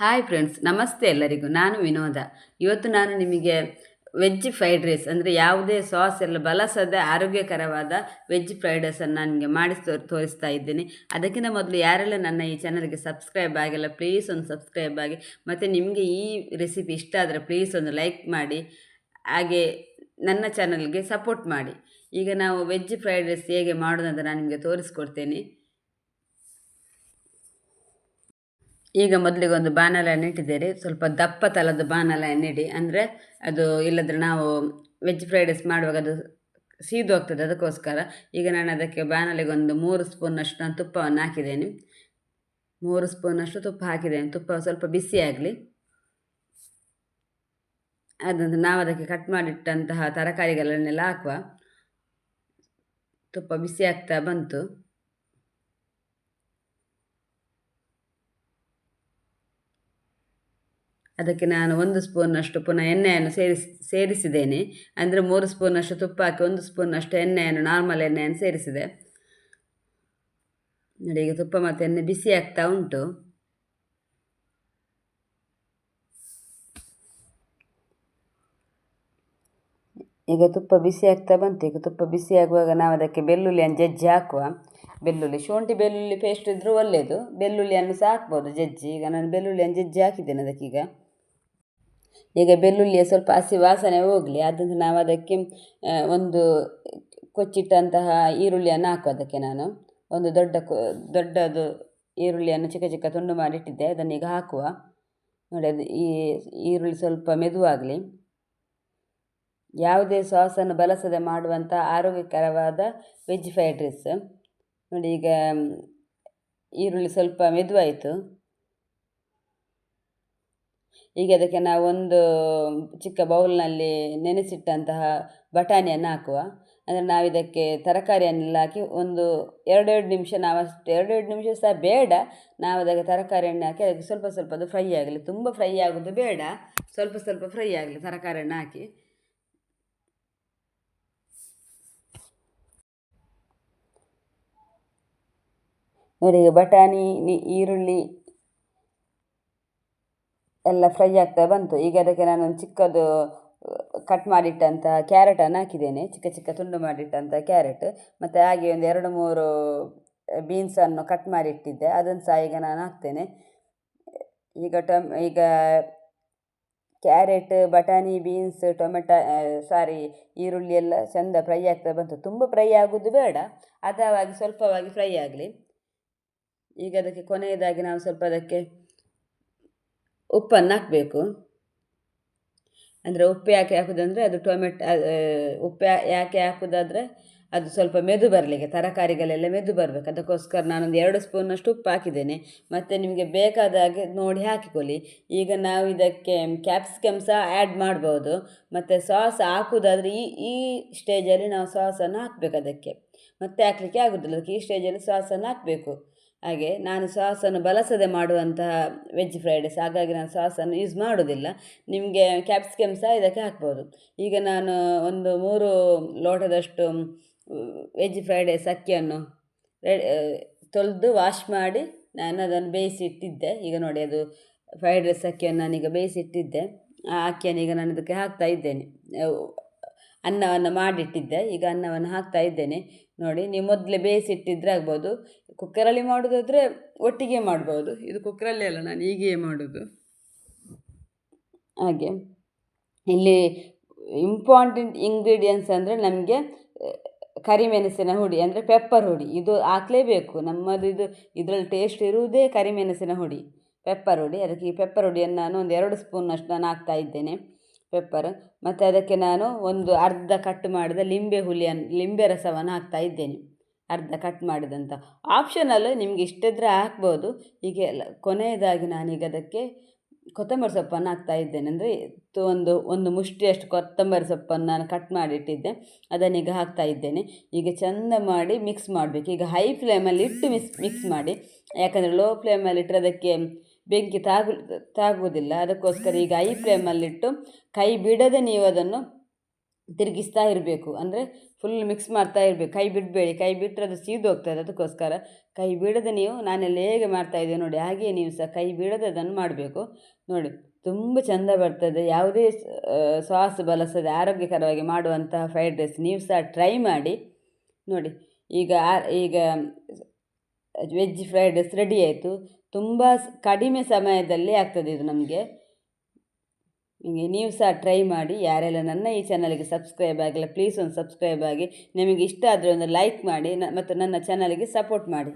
Hi friends ನಮಸ್ತೆ ಎಲ್ಲರಿಗೂ. ನಾನು ವಿನೋದ. ಇವತ್ತು ನಾನು ನಿಮಗೆ ವೆಜ್ ಫ್ರೈಡ್ ರೈಸ್ ಅಂದರೆ ಯಾವುದೇ ಸಾಸ್ ಎಲ್ಲ ಬಳಸದೆ ಆರೋಗ್ಯಕರವಾದ ವೆಜ್ ಫ್ರೈಡ್ ರೈಸನ್ನು ನಾನು ನಿಮಗೆ ಮಾಡಿ ತೋರಿಸ್ತಾ ಇದ್ದೇನೆ. ಅದಕ್ಕಿಂತ ಮೊದಲು ಯಾರೆಲ್ಲ ನನ್ನ ಈ ಚಾನಲ್ಗೆ ಸಬ್ಸ್ಕ್ರೈಬ್ ಆಗಿಲ್ಲ ಪ್ಲೀಸ್ ಒಂದು ಸಬ್ಸ್ಕ್ರೈಬ್ ಆಗಿ. ಮತ್ತು ನಿಮಗೆ ಈ ರೆಸಿಪಿ ಇಷ್ಟ ಆದರೆ ಪ್ಲೀಸ್ ಒಂದು ಲೈಕ್ ಮಾಡಿ. ಹಾಗೆ ನನ್ನ ಚಾನಲ್ಗೆ ಸಪೋರ್ಟ್ ಮಾಡಿ. ಈಗ ನಾವು ವೆಜ್ ಫ್ರೈಡ್ ರೈಸ್ ಹೇಗೆ ಮಾಡೋದಂತ ನಾನು ನಿಮಗೆ ತೋರಿಸ್ಕೊಡ್ತೇನೆ. ಈಗ ಮೊದಲಿಗೆ ಒಂದು ಬಾಣಲೆ ಎಣ್ಣೆ ಇಟ್ಟಿದ್ದೇನೆ ಸ್ವಲ್ಪ ದಪ್ಪ ತಲದ ಬಾಣಲೆ ಎಣ್ಣೆ ಇಡಿ. ಅಂದರೆ ಅದು ಇಲ್ಲದ್ರೆ ನಾವು ವೆಜ್ ಫ್ರೈಡ್ ರೈಸ್ ಮಾಡುವಾಗ ಅದು ಸೀದು ಹೋಗ್ತದೆ ಅದಕ್ಕೋಸ್ಕರ. ಈಗ ನಾನು ಅದಕ್ಕೆ ಬಾಣಲೆಗೆ ಒಂದು ಮೂರು ಸ್ಪೂನಷ್ಟು ನಾನು ತುಪ್ಪವನ್ನು ಹಾಕಿದ್ದೇನೆ. ಮೂರು ಸ್ಪೂನಷ್ಟು ತುಪ್ಪ ಹಾಕಿದ್ದೇನೆ. ತುಪ್ಪ ಸ್ವಲ್ಪ ಬಿಸಿ ಆಗಲಿ. ಅದಂದ್ರೆ ನಾವು ಅದಕ್ಕೆ ಕಟ್ ಮಾಡಿಟ್ಟಂತಹ ತರಕಾರಿಗಳನ್ನೆಲ್ಲ ಹಾಕುವ. ತುಪ್ಪ ಬಿಸಿ ಆಗ್ತಾ ಬಂತು. ಅದಕ್ಕೆ ನಾನು ಒಂದು ಸ್ಪೂನಷ್ಟು ಪುನಃ ಎಣ್ಣೆಯನ್ನು ಸೇರಿಸಿ, ಸೇರಿಸಿದ್ದೇನೆ. ಅಂದರೆ ಮೂರು ಸ್ಪೂನಷ್ಟು ತುಪ್ಪ ಹಾಕಿ ಒಂದು ಸ್ಪೂನಷ್ಟು ಎಣ್ಣೆಯನ್ನು ನಾರ್ಮಲ್ ಎಣ್ಣೆಯನ್ನು ಸೇರಿಸಿದೆ. ನೋಡಿ, ಈಗ ತುಪ್ಪ ಮತ್ತು ಎಣ್ಣೆ ಬಿಸಿ ಆಗ್ತಾ ಉಂಟು. ಈಗ ತುಪ್ಪ ಬಿಸಿ ಆಗ್ತಾ ಬಂತು. ಈಗ ತುಪ್ಪ ಬಿಸಿ ಆಗುವಾಗ ನಾವು ಅದಕ್ಕೆ ಬೆಳ್ಳುಳ್ಳಿಯನ್ನು ಜಜ್ಜಿ ಹಾಕುವ. ಬೆಳ್ಳುಳ್ಳಿ, ಶುಂಠಿ ಬೆಳ್ಳುಳ್ಳಿ ಪೇಸ್ಟ್ ಇದ್ದರೂ ಒಳ್ಳೆಯದು ಬೆಳ್ಳುಳ್ಳಿಯನ್ನು ಸಹ ಹಾಕ್ಬೋದು ಜಜ್ಜಿ. ಈಗ ನಾನು ಬೆಳ್ಳುಳ್ಳಿಯನ್ನು ಜಜ್ಜಿ ಹಾಕಿದ್ದೇನೆ ಅದಕ್ಕೀಗ. ಈಗ ಬೆಳ್ಳುಳ್ಳಿಯ ಸ್ವಲ್ಪ ಹಸಿ ವಾಸನೆ ಹೋಗಲಿ, ಅದನ್ನು ನಾವು ಅದಕ್ಕೆ ಒಂದು ಕೊಚ್ಚಿಟ್ಟಂತಹ ಈರುಳ್ಳಿಯನ್ನು ಹಾಕು ಅದಕ್ಕೆ ನಾನು. ಒಂದು ದೊಡ್ಡ ಕೊ, ದೊಡ್ಡದು ಈರುಳ್ಳಿಯನ್ನು ಚಿಕ್ಕ ಚಿಕ್ಕ ತುಂಡು ಮಾಡಿಟ್ಟಿದ್ದೆ ಅದನ್ನು ಈಗ ಹಾಕುವ. ನೋಡಿ, ಅದು ಈ ಈರುಳ್ಳಿ ಸ್ವಲ್ಪ ಮೆದುವಾಗಲಿ. ಯಾವುದೇ ಸಾಸನ್ನು ಬಳಸದೆ ಮಾಡುವಂಥ ಆರೋಗ್ಯಕರವಾದ ವೆಜ್ ಫ್ರೈಡ್ ರೈಸ್. ನೋಡಿ, ಈಗ ಈರುಳ್ಳಿ ಸ್ವಲ್ಪ ಮೆದುವಾಯಿತು. ಈಗ ಅದಕ್ಕೆ ನಾವು ಒಂದು ಚಿಕ್ಕ ಬೌಲ್ನಲ್ಲಿ ನೆನೆಸಿಟ್ಟಂತಹ ಬಟಾಣಿಯನ್ನು ಹಾಕುವ. ಅಂದರೆ ನಾವು ಇದಕ್ಕೆ ತರಕಾರಿಯನ್ನೆಲ್ಲ ಹಾಕಿ ಒಂದು ಎರಡೆರಡು ನಿಮಿಷ ನಾವು ಅಷ್ಟು ಎರಡೆರಡು ನಿಮಿಷ ಸಹ ಬೇಡ. ನಾವು ಅದಕ್ಕೆ ತರಕಾರಿಯನ್ನು ಹಾಕಿ ಅದಕ್ಕೆ ಸ್ವಲ್ಪ ಸ್ವಲ್ಪ ಅದು ಫ್ರೈ ಆಗಲಿ. ತುಂಬ ಫ್ರೈ ಆಗೋದು ಬೇಡ. ಸ್ವಲ್ಪ ಸ್ವಲ್ಪ ಫ್ರೈ ಆಗಲಿ ತರಕಾರಿಯನ್ನು ಹಾಕಿ. ನೋಡಿ ಬಟಾಣಿ ಈರುಳ್ಳಿ ಎಲ್ಲ ಫ್ರೈ ಆಗ್ತಾ ಬಂತು. ಈಗ ಅದಕ್ಕೆ ನಾನು ಒಂದು ಚಿಕ್ಕದು ಕಟ್ ಮಾಡಿಟ್ಟಂಥ ಕ್ಯಾರೆಟನ್ನು ಹಾಕಿದ್ದೇನೆ. ಚಿಕ್ಕ ಚಿಕ್ಕ ತುಂಡು ಮಾಡಿಟ್ಟಂಥ ಕ್ಯಾರೆಟ್ ಮತ್ತು ಹಾಗೆ ಒಂದು ಎರಡು ಮೂರು ಬೀನ್ಸನ್ನು ಕಟ್ ಮಾಡಿಟ್ಟಿದ್ದೆ. ಅದನ್ನು ಸಹ ಈಗ ನಾನು ಹಾಕ್ತೇನೆ. ಈಗ ಟೊಮ್, ಈಗ ಕ್ಯಾರೆಟ್ ಬಟಾಣಿ ಬೀನ್ಸ್ ಟೊಮೆಟೊ ಸಾರಿ ಈರುಳ್ಳಿ ಎಲ್ಲ ಚೆಂದ ಫ್ರೈ ಆಗ್ತಾ ಬಂತು. ತುಂಬ ಫ್ರೈ ಆಗೋದು ಬೇಡ. ಅದಾವಾಗಿ ಸ್ವಲ್ಪವಾಗಿ ಫ್ರೈ ಆಗಲಿ. ಈಗ ಅದಕ್ಕೆ ಕೊನೆಯದಾಗಿ ನಾವು ಸ್ವಲ್ಪ ಅದಕ್ಕೆ ಉಪ್ಪನ್ನು ಹಾಕಬೇಕು ಅಂದರೆ ಉಪ್ಪು ಯಾಕೆ ಹಾಕೋದಂದರೆ ಅದು ಟೊಮೆಟೊ ಉಪ್ಪು ಯಾಕೆ ಹಾಕೋದಾದರೆ ಅದು ಸ್ವಲ್ಪ ಮೆದು ಬರಲಿಕ್ಕೆ, ತರಕಾರಿಗಳೆಲ್ಲ ಮೆದು ಬರಬೇಕು. ಅದಕ್ಕೋಸ್ಕರ ನಾನೊಂದು ಎರಡು ಸ್ಪೂನಷ್ಟು ಉಪ್ಪು ಹಾಕಿದ್ದೇನೆ. ಮತ್ತು ನಿಮಗೆ ಬೇಕಾದ ಹಾಗೆ ನೋಡಿ ಹಾಕಿಕೊಳ್ಳಿ. ಈಗ ನಾವು ಇದಕ್ಕೆ ಕ್ಯಾಪ್ಸಿಕಮ್ ಸಹ ಆ್ಯಡ್ ಮಾಡ್ಬೋದು. ಮತ್ತು ಸಾಸ್ ಹಾಕೋದಾದರೆ ಈ ಈ ಸ್ಟೇಜಲ್ಲಿ ನಾವು ಸಾಸನ್ನು ಹಾಕಬೇಕು ಅದಕ್ಕೆ. ಮತ್ತೆ ಹಾಕಲಿಕ್ಕೆ ಆಗೋದಿಲ್ಲ. ಅದಕ್ಕೆ ಈ ಸ್ಟೇಜಲ್ಲಿ ಸಾಸನ್ನು ಹಾಕಬೇಕು. ಹಾಗೆ ನಾನು ಸಾಸನ್ನು ಬಳಸದೆ ಮಾಡುವಂತಹ ವೆಜ್ ಫ್ರೈಡ್ ಹಾಗಾಗಿ ನಾನು ಸಾಸನ್ನು ಯೂಸ್ ಮಾಡೋದಿಲ್ಲ ನಿಮಗೆ ಕ್ಯಾಪ್ಸಿಕಮ್ ಸಹ ಇದಕ್ಕೆ ಹಾಕ್ಬೋದು. ಈಗ ನಾನು ಒಂದು ಮೂರು ಲೋಟದಷ್ಟು ವೆಜ್ ಫ್ರೈಡ್ ರೈಸ್ ಅಕ್ಕಿಯನ್ನು ತೊಳೆದು ವಾಶ್ ಮಾಡಿ ನಾನು ಅದನ್ನು ಬೇಯಿಸಿ ಇಟ್ಟಿದ್ದೆ ಈಗ ನೋಡಿ ಅದು ಫ್ರೈಡ್ ರೈಸ್ ಅಕ್ಕಿಯನ್ನು ನಾನೀಗ ಬೇಯಿಸಿಟ್ಟಿದ್ದೆ. ಆ ಅಕ್ಕಿಯನ್ನು ಈಗ ನಾನು ಇದಕ್ಕೆ ಹಾಕ್ತಾ ಇದ್ದೇನೆ. ಅನ್ನವನ್ನು ಮಾಡಿಟ್ಟಿದ್ದೆ. ಈಗ ಅನ್ನವನ್ನು ಹಾಕ್ತಾ ಇದ್ದೇನೆ. ನೋಡಿ, ನೀವು ಮೊದಲೇ ಬೇಯಿಸಿಟ್ಟಿದ್ರೆ ಆಗ್ಬೋದು. ಕುಕ್ಕರಲ್ಲಿ ಮಾಡೋದಾದರೆ ಒಟ್ಟಿಗೆ ಮಾಡ್ಬೋದು. ಇದು ಕುಕ್ಕರಲ್ಲೇ ಅಲ್ಲ, ನಾನು ಹೀಗೆಯೇ ಮಾಡೋದು. ಹಾಗೆ. ಇಲ್ಲಿ ಇಂಪಾರ್ಟೆಂಟ್ ಇಂಗ್ರೀಡಿಯೆಂಟ್ಸ್ ಅಂದರೆ ನಮಗೆ ಕರಿಮೆಣಸಿನ ಹುಡಿ ಅಂದರೆ ಪೆಪ್ಪರ್ ಹುಡಿ. ಇದು ಹಾಕಲೇಬೇಕು. ನಮ್ಮದು ಇದು, ಇದರಲ್ಲಿ ಟೇಸ್ಟ್ ಇರುವುದೇ ಕರಿಮೆಣಸಿನ ಹುಡಿ ಪೆಪ್ಪರ್ ಹುಡಿ. ಅದಕ್ಕೆ ಈ ಪೆಪ್ಪರ್ ಹುಡಿಯನ್ನು ನಾನು ಒಂದು ಎರಡು ಸ್ಪೂನಷ್ಟು ನಾನು ಹಾಕ್ತಾ ಇದ್ದೇನೆ ಪೆಪ್ಪರ್ ಮತ್ತು ಅದಕ್ಕೆ ನಾನು ಒಂದು ಅರ್ಧ ಕಟ್ ಮಾಡಿದ ಲಿಂಬೆ ಹುಲಿಯನ್ನು ಲಿಂಬೆ ರಸವನ್ನು ಹಾಕ್ತಾ ಇದ್ದೇನೆ. ಅರ್ಧ ಕಟ್ ಮಾಡಿದಂಥ ಆಪ್ಷನಲ್ ನಿಮಗೆ ಇಷ್ಟಿದ್ರೆ ಹಾಕ್ಬೋದು. ಹೀಗೆ ಎಲ್ಲ ಕೊನೆಯದಾಗಿ ನಾನೀಗ ಅದಕ್ಕೆ ಕೊತ್ತಂಬರಿ ಸೊಪ್ಪನ್ನು ಹಾಕ್ತಾ ಇದ್ದೇನೆ. ಅಂದರೆ ಒಂದು ಒಂದು ಮುಷ್ಟಿಯಷ್ಟು ಕೊತ್ತಂಬರಿ ಸೊಪ್ಪನ್ನು ನಾನು ಕಟ್ ಮಾಡಿಟ್ಟಿದ್ದೆ. ಅದನ್ನೀಗ ಹಾಕ್ತಾ ಇದ್ದೇನೆ. ಈಗ ಚೆಂದ ಮಾಡಿ ಮಿಕ್ಸ್ ಮಾಡಬೇಕು. ಈಗ ಹೈ ಫ್ಲೇಮಲ್ಲಿ ಇಟ್ಟು ಮಿಕ್ಸ್ ಮಿಕ್ಸ್ ಮಾಡಿ. ಯಾಕಂದರೆ ಲೋ ಫ್ಲೇಮಲ್ಲಿ ಇಟ್ಟರೆ ಅದಕ್ಕೆ ಬೆಂಕಿ ತಾಗು, ತಾಗುವುದಿಲ್ಲ. ಅದಕ್ಕೋಸ್ಕರ ಈಗ ಹೈ ಫ್ಲೇಮಲ್ಲಿಟ್ಟು ಕೈ ಬಿಡದೆ ನೀವು ಅದನ್ನು ತಿರುಗಿಸ್ತಾ ಇರಬೇಕು. ಅಂದರೆ ಫುಲ್ ಮಿಕ್ಸ್ ಮಾಡ್ತಾ ಇರಬೇಕು. ಕೈ ಬಿಡಬೇಡಿ ಕೈ ಬಿಟ್ಟರೆ ಅದು ಸೀದು ಹೋಗ್ತದೆ ಅದಕ್ಕೋಸ್ಕರ. ಕೈ ಬಿಡದೆ ನೀವು, ನಾನೆಲ್ಲ ಹೇಗೆ ಮಾಡ್ತಾಯಿದ್ದೆ ನೋಡಿ ಹಾಗೆಯೇ ನೀವು ಸಹ ಕೈ ಬಿಡದೆ ಅದನ್ನು ಮಾಡಬೇಕು. ನೋಡಿ, ತುಂಬ ಚೆಂದ ಬರ್ತದೆ. ಯಾವುದೇ ಸಾಸ್ ಬಳಸದೆ ಆರೋಗ್ಯಕರವಾಗಿ ಮಾಡುವಂತಹ ಫ್ರೈಡ್ ರೈಸ್ ನೀವು ಸಹ ಟ್ರೈ ಮಾಡಿ. ನೋಡಿ, ಈಗ ಈಗ ವೆಜ್ ಫ್ರೈಡ್ ರೈಸ್ ರೆಡಿ ಆಯಿತು. ತುಂಬ ಕಡಿಮೆ ಸಮಯದಲ್ಲಿ ಆಗ್ತದೆ ಇದು ನಮಗೆ. ಹೀಗೆ ನೀವು ಸಹ ಟ್ರೈ ಮಾಡಿ, ಯಾರೆಲ್ಲ ನನ್ನ ಈ ಚಾನಲ್ಗೆ ಸಬ್ಸ್ಕ್ರೈಬ್ ಆಗಿಲ್ಲ ಪ್ಲೀಸ್ ಒಂದು ಸಬ್ಸ್ಕ್ರೈಬ್ ಆಗಿ, ನಿಮಗೆ ಇಷ್ಟ ಆದರೆ ಒಂದು ಲೈಕ್ ಮಾಡಿ, ನ- ಮತ್ತು ನನ್ನ ಚಾನಲ್ಗೆ ಸಪೋರ್ಟ್ ಮಾಡಿ.